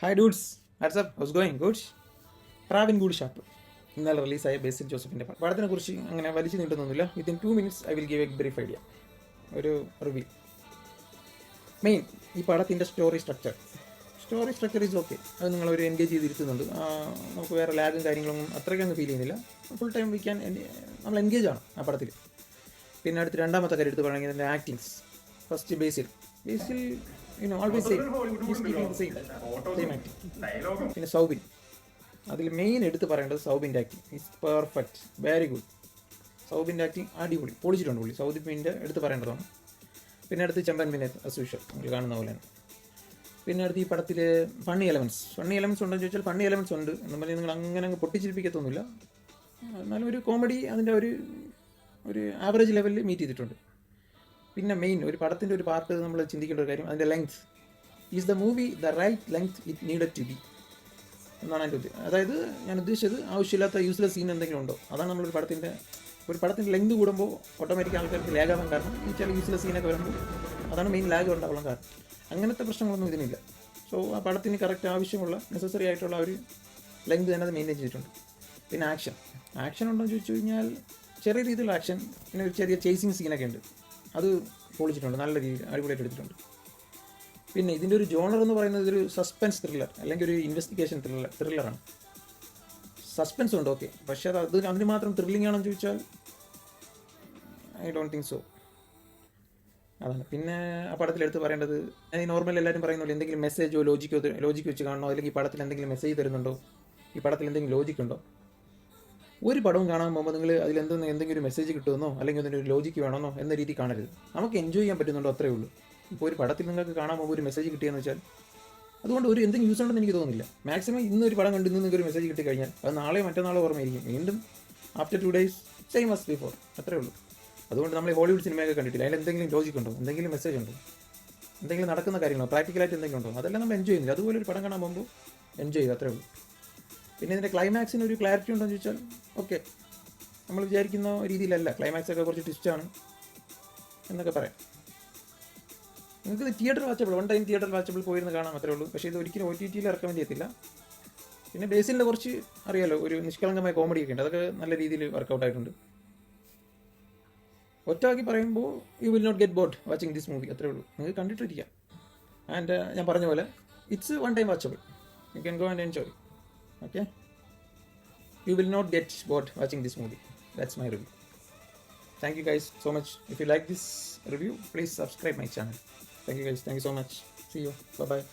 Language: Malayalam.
Hi dudes whatsapp how's going good ട്രാവിൻ good shop ഇന്നലെ റിലീസായ ബേസിൽ ജോസഫിന്റെ പടം പടത്തിനെ കുറിച്ച് അങ്ങനെ വലിച്ചു നീട്ടുന്നൊന്നുമില്ല within two minutes I will give a brief idea ഒരു റിവ്യൂ മെയിൻ ഈ പടത്തിന്റെ story structure story structure is okay അത് നിങ്ങളൊരു എൻഗേജ് ചെയ്തിരുത്തുന്നുണ്ട്. നമുക്ക് വേറെ ലാഗും കാര്യങ്ങളൊന്നും അത്രയ്ക്ക് അങ്ങ് ഫീൽ ചെയ്യുന്നില്ല. ഫുൾ ടൈം വിൽക്കാൻ നമ്മൾ എൻഗേജ് ആണ് ആ പടത്തിൽ. പിന്നെ അടുത്ത് രണ്ടാമത്തെ കാര്യം എടുത്ത് പറയുകയാണെങ്കിൽ actings first Basil Basil you know always same same same acting പിന്നെ സൗബിൻ. അതിൽ മെയിൻ എടുത്ത് പറയേണ്ടത് സൗബിന്റെ acting it's perfect very good സൗബിന്റെ acting അടിപൊളി. പൊളിച്ചിട്ടുണ്ട് പുള്ളി. സൗദിപ്പിന്റെ എടുത്ത് പറയേണ്ടതാണ്. പിന്നെ അടുത്ത് ചെമ്പൻ പിന്നെ അസൂഷ്യൽ നമ്മൾ കാണുന്ന പോലെ തന്നെ. പിന്നെ അടുത്ത് ഈ പടത്തിൽ ഫണ്ണി എലമെന്റ്സ് ഫണ്ണി എലമെന്റ്സ് ഉണ്ടെന്ന് ചോദിച്ചാൽ ഫണ്ണി എലമെന്റ്സ് ഉണ്ട്. എന്ന് പറഞ്ഞാൽ നിങ്ങൾ അങ്ങനെ അങ്ങ് പൊട്ടിച്ചിരിപ്പിക്കത്തൊന്നുമില്ല. എന്നാലും ഒരു കോമഡി അതിന്റെ ഒരു ഒരു ആവറേജ് ലെവലിൽ മീറ്റ് ചെയ്തിട്ടുണ്ട്. പിന്നെ മെയിൻ ഒരു പടത്തിന്റെ ഒരു പാർട്ട് നമ്മൾ ചിന്തിക്കേണ്ട ഒരു കാര്യം അതിന്റെ length is the movie the right length it needed to be എന്നാണ് എന്റെ ഉദ്ദേശം അതായത് ഞാൻ ഉദ്ദേശിച്ചത് ആവശ്യമില്ലാത്ത യൂസ്ലെസ് സീൻ എന്തെങ്കിലും ഉണ്ടോ? അതാണ് നമ്മളൊരു പടത്തിന്റെ ഒരു പടത്തിന്റെ ലെങ്ത് കൂടുമ്പോൾ ഓട്ടോമാറ്റിക് ആൾക്കാർക്ക് ലാഗ് ആവാൻ കാരണം ഈ ചില യൂസ്ലെസ് സീനൊക്കെ വരുമ്പോൾ അതാണ് മെയിൻ ലാഗ് ഉണ്ടാവാൻ കാരണം. അങ്ങനത്തെ പ്രശ്നങ്ങളൊന്നും ഇതിനില്ല. സോ ആ പടത്തിന് കറക്റ്റ് ആവശ്യമുള്ള നെസസറി ആയിട്ടുള്ള ഒരു ലെങ്ത് തന്നെ അത് മെയിന്റെയിൻ ചെയ്തിട്ടുണ്ട്. പിന്നെ ആക്ഷൻ ആക്ഷൻ ഉണ്ടോ എന്ന് ചോദിച്ചു കഴിഞ്ഞാൽ ചെറിയ രീതിയിലുള്ള ആക്ഷൻ പിന്നെ ഒരു ചെറിയ ചേസിങ് സീനൊക്കെ ഉണ്ട്. അത് പൊളിച്ചിട്ടുണ്ട് നല്ല രീതിയിൽ അടിപൊളിയായിട്ട് എടുത്തിട്ടുണ്ട്. പിന്നെ ഇതിന്റെ ഒരു ജോണർ എന്ന് പറയുന്നത് ഒരു സസ്പെൻസ് ത്രില്ലർ അല്ലെങ്കിൽ ഒരു ഇൻവെസ്റ്റിഗേഷൻ ത്രില്ലർ ത്രില്ലറാണ് സസ്പെൻസ് ഉണ്ട് ഓക്കെ പക്ഷേ അത് അത് അതിന് മാത്രം ത്രില്ലിംഗ് ആണെന്ന് ചോദിച്ചാൽ ഐ ഡോണ്ട് തിങ്ക് സോ അതാണ്. പിന്നെ ആ പടത്തിൽ എടുത്ത് പറയേണ്ടത് ഈ നോർമൽ എല്ലാവരും പറയുന്നില്ല എന്തെങ്കിലും മെസ്സേജോ ലോജിക്കോ ലോജിക്ക് വെച്ച് കാണണോ? അല്ലെങ്കിൽ ഈ പടത്തിൽ എന്തെങ്കിലും മെസ്സേജ് തരുന്നുണ്ടോ? ഈ പടത്തിൽ എന്തെങ്കിലും ലോജിക്ക് ഉണ്ടോ? ഒരു പടവും കാണാൻ പോകുമ്പോൾ നിങ്ങൾ അതിൽ എന്തെന്ന് എന്തെങ്കിലും ഒരു മെസ്സേജ് കിട്ടുമെന്നോ അല്ലെങ്കിൽ അതിന്റെ ഒരു ലോജിക്ക് വേണമെന്നോ എന്ന രീതി കാണരുത്. നമുക്ക് എൻജോയ് ചെയ്യാൻ പറ്റുന്നുണ്ടോ അത്രേ ഉള്ളൂ. ഇപ്പോൾ ഒരു പടത്തിൽ നിങ്ങൾക്ക് കാണാൻ പോകുമ്പോൾ ഒരു മെസ്സേജ് കിട്ടിയെന്ന് വെച്ചാൽ അതുകൊണ്ട് ഒരു എന്തെങ്കിലും യൂസ് ഉണ്ടെന്ന് എനിക്ക് തോന്നുന്നില്ല. മാക്സിമം ഇന്ന് ഒരു പടം കണ്ടു നിങ്ങൾക്ക് ഒരു മെസ്സേജ് കിട്ടി കഴിഞ്ഞാൽ അത് നാളെയോ മറ്റന്നാളോ ഓർമ്മയിരിക്കും വീണ്ടും after two days same must before അത്രേ ഉള്ളൂ. അതുകൊണ്ട് നമ്മൾ ഹോളിവുഡ് സിനിമയൊക്കെ കണ്ടിട്ടില്ല. അതിൽ എന്തെങ്കിലും ലോജിക് ഉണ്ടോ? എന്തെങ്കിലും മെസ്സേജ് ഉണ്ടോ? എന്തെങ്കിലും നടക്കുന്ന കാര്യങ്ങളോ? പ്രാക്ടിക്കലായിട്ട് എന്തെങ്കിലും ഉണ്ടോ? അതെല്ലാം നമ്മൾ എൻജോയ് ചെയ്യുന്നില്ല. അതുപോലെ ഒരു പടം കാണാൻ പോകുമ്പോൾ എൻജോയ് ചെയ്യുക. അത്രേ ഉള്ളൂ. പിന്നെ ഇതിന്റെ ക്ലൈമാക്സിന് ഒരു ക്ലാരിറ്റി ഉണ്ടോ എന്ന് ചോദിച്ചാൽ ഓക്കെ നമ്മൾ വിചാരിക്കുന്ന രീതിയിലല്ല. ക്ലൈമാക്സ് ഒക്കെ കുറച്ച് ട്വിസ്റ്റാണ് എന്നൊക്കെ പറയാം. നിങ്ങൾക്ക് theatre watchable one time theatre watchable പോയിരുന്ന് കാണാൻ മാത്രമേ ഉള്ളൂ. പക്ഷേ ഇത് ഒരിക്കലും ഒ ടി ടിയിൽ ഇറക്കാൻ ചെയ്യത്തില്ല. പിന്നെ ബേസിന്റെ കുറച്ച് അറിയാലോ ഒരു നിഷ്കളങ്കമായ കോമഡി ഒക്കെ ഉണ്ട്. അതൊക്കെ നല്ല രീതിയിൽ വർക്കൗട്ട് ആയിട്ടുണ്ട്. ഒറ്റവാക്കി പറയുമ്പോൾ you will not get bored watching this movie അത്രേ ഉള്ളൂ. നിങ്ങൾക്ക് കണ്ടിട്ടിരിക്കാം. ആൻഡ് ഞാൻ പറഞ്ഞ പോലെ it's one time watchable you can go and enjoy okay? You will not get bored watching this movie. That's my review. Thank you guys so much. If you like this review please subscribe my channel. Thank you guys. Thank you so much. See you. Bye bye